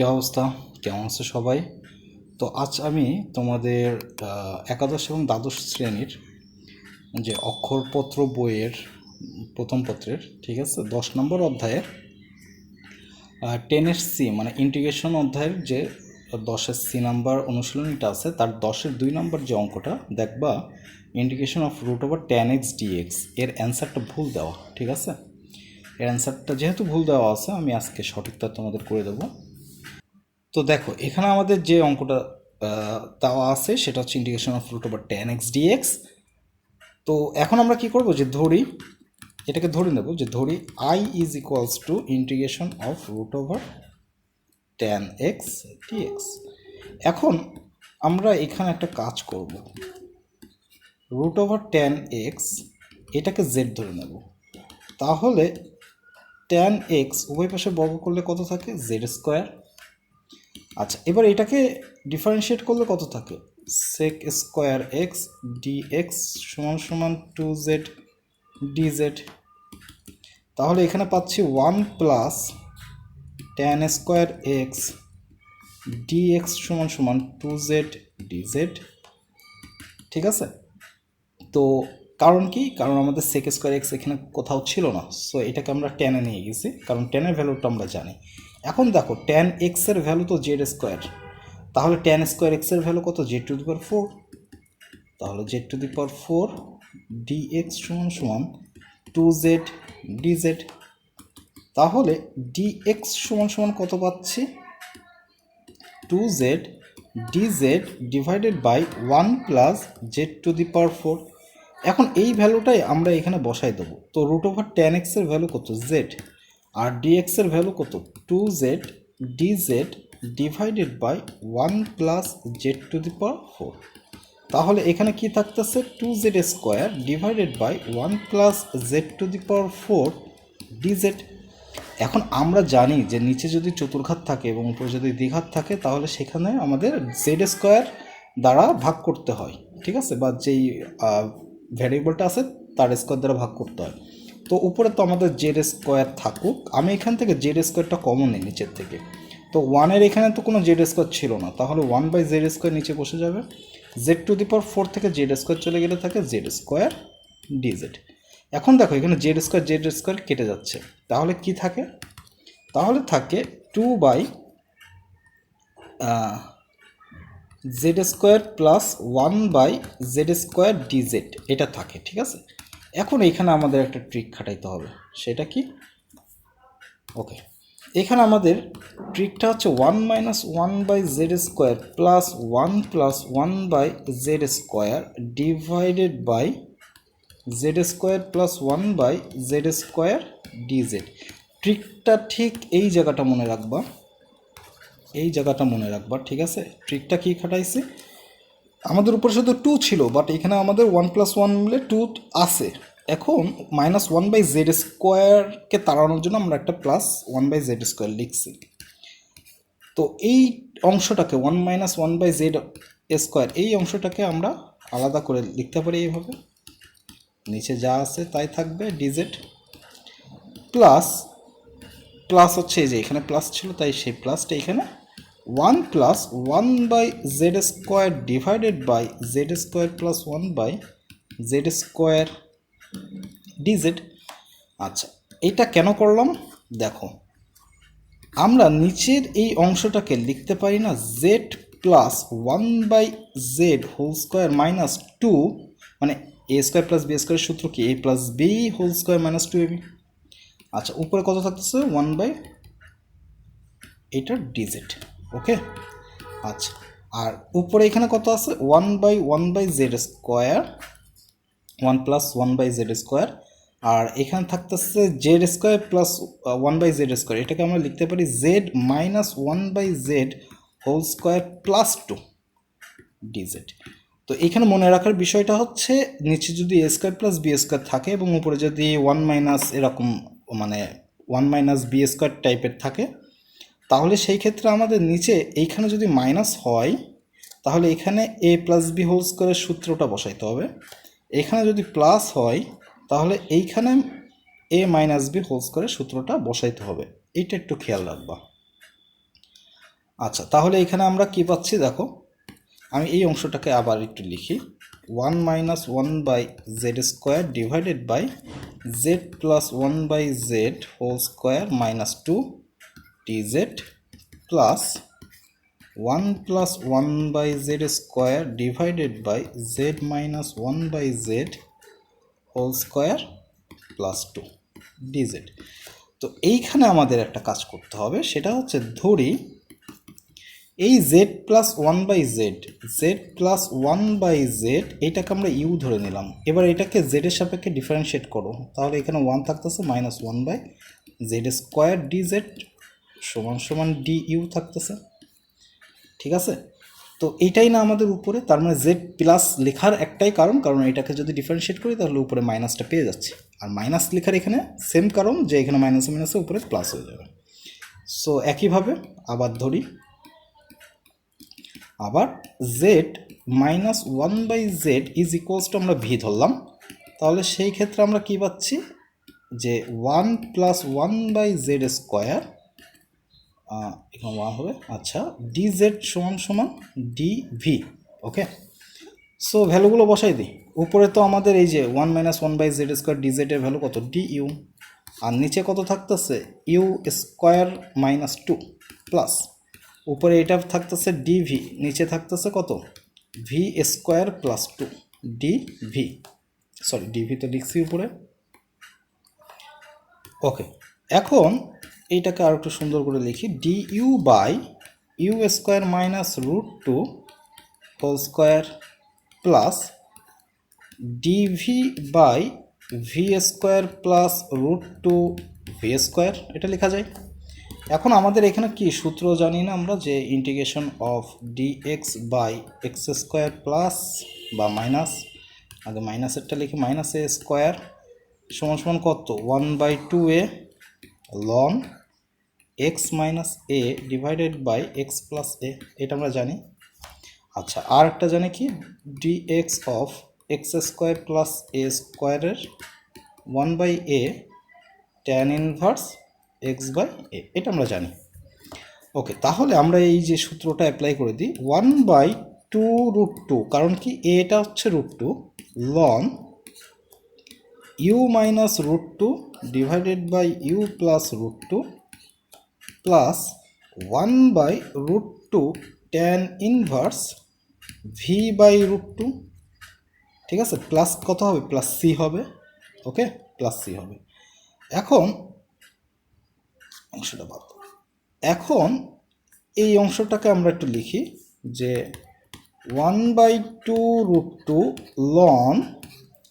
কী অবস্থা? কেমন আছে সবাই? তো আজ আমি তোমাদের একাদশ এবং দ্বাদশ শ্রেণির যে অক্ষরপত্র বইয়ের প্রথম পত্রের, ঠিক আছে? দশ নম্বর অধ্যায়ের টেনের সি মানে ইন্টিগ্রেশন অধ্যায়ের যে দশের সি নাম্বার অনুশীলনীটা আছে, তার দশের দুই নম্বর যে অঙ্কটা, দেখবা integration of root over tan x d x এর অ্যান্সারটা ভুল দেওয়া, ঠিক আছে? এর অ্যান্সারটা যেহেতু ভুল দেওয়া আছে, আমি আজকে সঠিকটা তোমাদের করে দেবো। তো দেখো, এখানে আমাদের যে অঙ্কটা দেওয়া আছে, সেটা হচ্ছে integration of root over tan x d x তো এখন আমরা কি করব যে ধরি, এটাকে ধরে নেব যে ধরি I is equals to integration of root over tan x d x এখন আমরা এখানে একটা কাজ করব। রুট ওভার টেন এক্স এটাকে জেড ধরে নেব। তাহলে টেন এক্স উভয় পাশে বর্গ করলে কত থাকে? জেড স্কোয়ার আচ্ছা এবার এটাকে ডিফারেন্সিয়েট করলে কত থাকে? Sec square x d x সমান সমান টু জেড ডি জেড তাহলে এখানে পাচ্ছি one plus tan square x d x সমান সমান টু জেড ডি জেড ঠিক আছে? তো কারণ কি? কারণ আমাদের সেক স্কোয়ার এক্স এখানে কোথাও ছিল না। সো এটাকে আমরা টেনে নিয়ে গেছি। কারণ টেনের ভ্যালুটা আমরা জানি। এখন দেখো টেন এক্সের ভ্যালু তো জেড স্কোয়ার তাহলে টেন স্কোয়ার এক্সের ভ্যালু কত? Z to the power four তাহলে z to the power four d x সমান সমান টু জেড ডি জেড তাহলে ডি এক্স সমান সমান কত পাচ্ছি? Two z d z divided by one plus z to the power four এখন এই ভ্যালুটাই আমরা এখানে বসাই দেবো। তো রুট ওভার টেন এক্সের ভ্যালু কত? জেড আর ডি এক্সের ভ্যালু কত? Two z d z divided by one plus z to the power four তাহলে এখানে কি থাকতেছে? Two z square divided by one plus z to the power four d z এখন আমরা জানি যে নিচে যদি চতুর্ঘাত থাকে এবং উপরে যদি দ্বিঘাত থাকে, তাহলে সেখানে আমাদের জেড স্কোয়ার দ্বারা ভাগ করতে হয়, ঠিক আছে? বা যেই ভ্যারিয়েবলটা আছে, তার স্কোয়ার দ্বারা ভাগ করতে হয়। তো উপরে তো আমাদের জেড স্কোয়ার থাকুক, আমি এখান থেকে জেড স্কোয়ারটা কমন নিই নিচের থেকে। তো ওয়ানের এখানে তো কোনো জেড স্কোয়ার ছিল না, তাহলে ওয়ান বাই জেড স্কোয়ার নিচে বসে যাবে। Z to the power four থেকে জেড স্কোয়ার চলে গেলে থাকে জেড স্কোয়ার ডিজেড এখন দেখো, এখানে জেড স্কোয়ার জেড স্কোয়ার কেটে যাচ্ছে। তাহলে কি থাকে? তাহলে থাকে two by z square plus one by z square d z এটা থাকে, ঠিক আছে? এখন এইখানে আমাদের একটা ট্রিক খাটাইতে হবে। সেটা কি? ওকে এখানে আমাদের ট্রিকটা হচ্ছে one minus one by z square plus one plus one by z square divided by z square plus one by z square d z ট্রিকটা ঠিক এই জায়গাটা মনে রাখবা। এই জায়গাটা মনে রাখবা, ঠিক আছে? ট্রিকটা কি খাটাইছে? আমাদের উপরে শুধু টু ছিল বাট এখানে আমাদের ওয়ান প্লাস ওয়ান মিলে টু আছে। এখন মাইনাস ওয়ান বাই জেড স্কোয়ারকে তাড়ানোর জন্য আমরা একটা plus one by z square লিখছি। তো এই অংশটাকে one minus one by z square এই অংশটাকে আমরা আলাদা করে লিখতে পারি এইভাবে। নিচে যা আছে তাই থাকবে ডিজেড প্লাস প্লাস হচ্ছে এই যে এখানে প্লাস ছিল, তাই সেই প্লাসটা এখানে one plus one by z square divided by z square plus one by z square d z আচ্ছা এটা কেন করলাম? দেখো, আমরা নিচের এই অংশটাকে লিখতে পারি না z plus one by z whole square minus two মানে এ স্কোয়ার প্লাস বি স্কোয়ারের সূত্র কি? A plus b whole square minus two a b আচ্ছা উপরে কত থাকতেছে? ওয়ান বাই এটা ডিজিট ওকে? আচ্ছা আর উপরে এখানে কত আছে? One by one by z square, one plus one by z square, আর এখানে থাকতেছে z square plus one by z square. এটাকে আমরা লিখতে পারি z minus one by z whole square plus two d z. তো এখানে মনে রাখার বিষয়টা হচ্ছে, নিচে যদি a square plus b square থাকে এবং উপরে যদি ওয়ান মাইনাস এরকম মানে ওয়ান মাইনাস বি স্কোয়ার টাইপের থাকে তাহলে সেই ক্ষেত্রে আমাদের নিচে এইখানে যদি মাইনাস হয়, তাহলে এখানে এ প্লাস বি হোল স্কোয়ারের সূত্রটা বসাইতে হবে। এখানে যদি প্লাস হয়, তাহলে এইখানে এ মাইনাস বি হোল স্কোয়ারের সূত্রটা বসাইতে হবে। এইটা একটু খেয়াল রাখবা। আচ্ছা তাহলে এখানে আমরা কি পাচ্ছি দেখো, আমি এই অংশটাকে আবার একটু লিখি। One minus one by z square divided by z plus one by z whole square minus two z plus one plus one by z square divided by z minus one by z whole square plus two d z তো এইখানে আমাদের একটা কাজ করতে হবে, সেটা হচ্ছে ধরি এই z plus one by z z plus one by z এইটাকে আমরা ইউ ধরে নিলাম। এবার এটাকে জেডের সাপেক্ষে ডিফারেন্সিয়েট করো। তাহলে এখানে ওয়ান থাকতেছে minus one by z square d z সমান সমান ডি ইউ থাকতেছে। ঠিক আছে? তো এইটাই না আমাদের উপরে, তার মানে জেড প্লাস লেখার একটাই কারণ কারণ এটাকে যদি ডিফারেন্সিয়েট করি, তাহলে উপরে মাইনাসটা পেয়ে যাচ্ছে। আর মাইনাস লেখার এখানে সেম কারণ, যে এখানে মাইনাসে মাইনাসে উপরে প্লাস হয়ে যাবে। সো একইভাবে আবার ধরি। আবার Z minus one by Z is equals two আমরা ভি ধরলাম। তাহলে সেই ক্ষেত্রে আমরা কি পাচ্ছি? যে one plus one by Z square এখানে ওয়ান হবে আচ্ছা ডি জেড সমান সমান ডি ভি ওকে সো ভ্যালুগুলো বসাই দিই। উপরে তো আমাদের এই যে one minus one by z square d জেডের value কত? ডি ইউ আর নিচে কত থাকতেছে? U square minus two plus উপরে এটা থাকতেছে ডি ভি নিচে থাকতেছে কত? V square plus two D V sorry D V তো লিখছি উপরে। ওকে এখন এইটাকে আর একটু সুন্দর করে লিখি। D u by u square minus root two whole square plus d v by v square plus root two v square এটা লেখা যায়। এখন আমাদের এখানে কি সূত্র জানি না আমরা যে integration of d x by x square plus বা মাইনাস আগে মাইনাসেরটা লিখি মাইনাস এ স্কোয়ার সমান সমান কত? One by two a ln x minus a divided by x plus a এটা আমরা জানি। আচ্ছা আর একটা জানি কি? D x of x square plus a স্কোয়ারের one by a tan inverse x by a এটা আমরা জানি। ওকে তাহলে আমরা এই যে সূত্রটা অ্যাপ্লাই করে দিই one by two root two কারণ কি? এটা হচ্ছে root two ln u minus root two divided by u plus root two plus one by root two tan inverse v by root two ঠিক আছে? প্লাস কত হবে? প্লাস সি হবে ওকে plus C হবে। এখন অংশটা বাদ। এখন এই অংশটাকে আমরা একটু লিখি যে one by two root two ln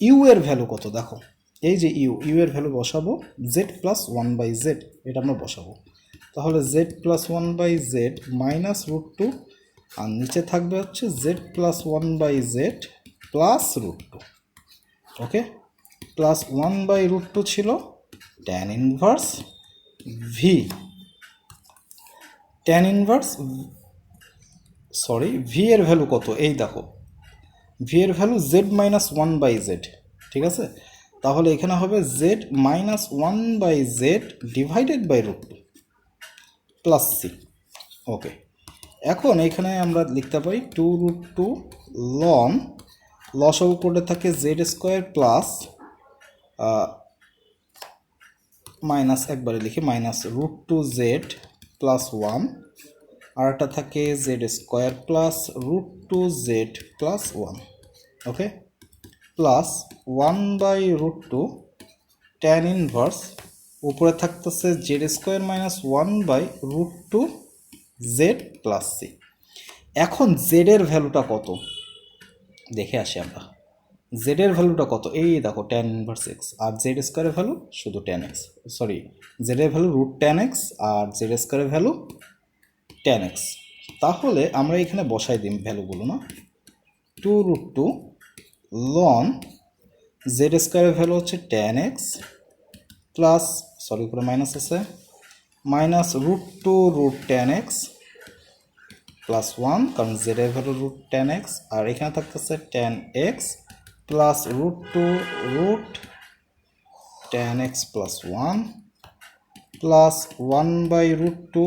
u এর ভ্যালু কত? দেখো, এই যে ইউ ইউ এর ভ্যালু বসাবো z plus one by z এটা আমরা বসাবো। তাহলে z plus one by z minus root two আর নিচে থাকবে হচ্ছে z plus one by z plus root two okay plus one by root two ছিল tan inverse v tan inverse sorry v এর value কত? এই দেখো ভি এর value Z minus one by Z ঠিক আছে? তাহলে এখানে হবে Z minus one by Z divided by root two plus C okay এখন এখানে আমরা লিখতে পারি টু রুট টু লন লসও করে থাকে জেড স্কোয়ার প্লাস মাইনাস একবারে লিখি minus root two z plus one আর একটা থাকে z square plus root two z plus one okay plus one by root two tan inverse উপরে থাকতেছে Z square minus one by root two Z plus C এখন জেডের ভ্যালুটা কত? দেখে আসি আমরা। জেডের ভ্যালুটা কত? এই দেখো ট্যান ইনভার্স এক্স আর জেড স্কোয়ারের ভ্যালু শুধু ট্যান এক্স সরি জেডের ভ্যালু রুট ট্যান এক্স আর জেড স্কোয়ারের ভ্যালু ট্যান এক্স তাহলে আমরা এখানে বসাই দিই ভ্যালুগুলো না। Two root two ln z স্কোয়ারের ভ্যালু হচ্ছে ট্যান এক্স প্লাস সরি উপরে মাইনাস আছে। Minus root two root tan x plus one কারণ জেড এর ভ্যালু রুট টেন এক্স আর এখানে থাকতেছে tan x plus root two root tan x plus one plus one by root two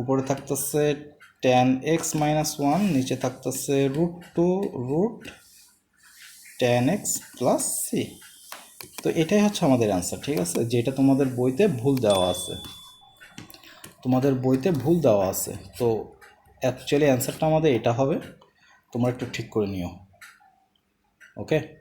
উপরে থাকতেছে tan x minus one নিচে থাকতেছে root two root tan x plus c তো এটাই হচ্ছে আমাদের অ্যান্সার ঠিক আছে? যেটা তোমাদের বইতে ভুল দেওয়া আছে। তোমাদের বইতে ভুল দেওয়া আছে। তো অ্যাকচুয়ালি অ্যান্সারটা আমাদের এটা হবে। তোমরা একটু ঠিক করে নিও। ওকে